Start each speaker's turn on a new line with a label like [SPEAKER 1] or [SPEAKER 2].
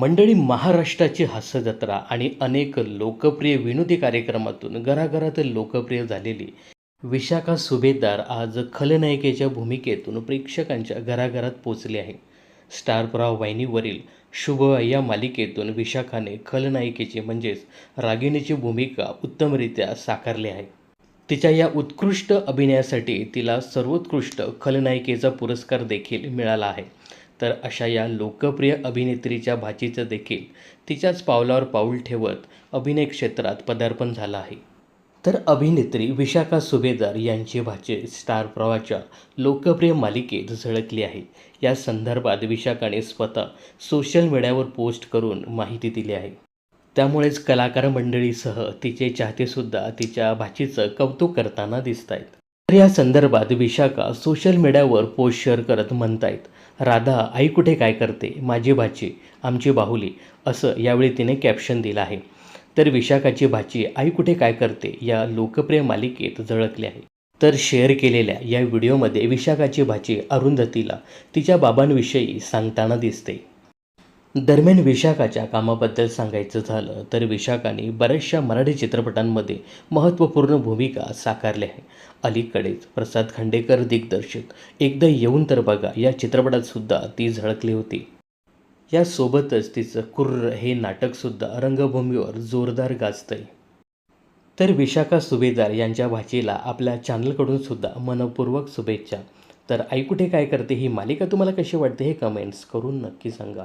[SPEAKER 1] मंडळी महाराष्ट्राची हास्यजत्रा आणि अनेक लोकप्रिय विनोदी कार्यक्रमातून घराघरात लोकप्रिय झालेली विशाखा सुभेदार आज खलनायिकेच्या भूमिकेतून प्रेक्षकांच्या घराघरात पोचली आहे. स्टार प्रवाह वाहिनीवरील शुभ या मालिकेतून विशाखाने खलनायिकेची म्हणजेच रागिणीची भूमिका उत्तमरित्या साकारली आहे. तिच्या या उत्कृष्ट अभिनयासाठी तिला सर्वोत्कृष्ट खलनायिकेचा पुरस्कार देखील मिळाला आहे. तर अशा या लोकप्रिय अभिनेत्रीच्या भाचीचं देखील तिच्याच पावलावर पाऊल ठेवत अभिनय क्षेत्रात पदार्पण झालं आहे. तर अभिनेत्री विशाखा सुभेदार यांची भाचे स्टार प्रवाहाच्या लोकप्रिय मालिकेत झळकली आहे. या संदर्भात विशाखाने स्वतः सोशल मीडियावर पोस्ट करून माहिती दिली आहे. त्यामुळेच कलाकार मंडळीसह तिचे चाहतेसुद्धा तिच्या भाचीचं कौतुक करताना दिसत आहेत तर या संदर्भात विशाखा सोशल मीडियावर पोस्ट शेअर करत म्हणतायत राधा आई कुठे काय करते? माझी भाची आमची बाहुली असं यावेळी तिने कॅप्शन दिलं आहे. तर विशाखाची भाची आई कुठे काय करते? या लोकप्रिय मालिकेत झळकली आहे. तर शेअर केलेल्या या व्हिडिओमध्ये विशाखाची भाची अरुंधतीला तिच्या बाबांविषयी सांगताना दिसते. दरम्यान विशाखाच्या कामाबद्दल सांगायचं झालं तर विशाखाने बऱ्याचशा मराठी चित्रपटांमध्ये महत्त्वपूर्ण भूमिका साकारल्या आहे. अलीकडेच प्रसाद खांडेकर दिग्दर्शित एकदा येऊन तर बघा या चित्रपटातसुद्धा ती झळकली होती. यासोबतच तिचं कुर्र हे नाटकसुद्धा रंगभूमीवर जोरदार गाजतंय. तर विशाखा सुभेदार यांच्या भाचीला आपल्या चॅनलकडून सुद्धा मनपूर्वक शुभेच्छा. तर आई कुठे काय करते ही मालिका तुम्हाला कशी वाटते हे कमेंट्स करून नक्की सांगा.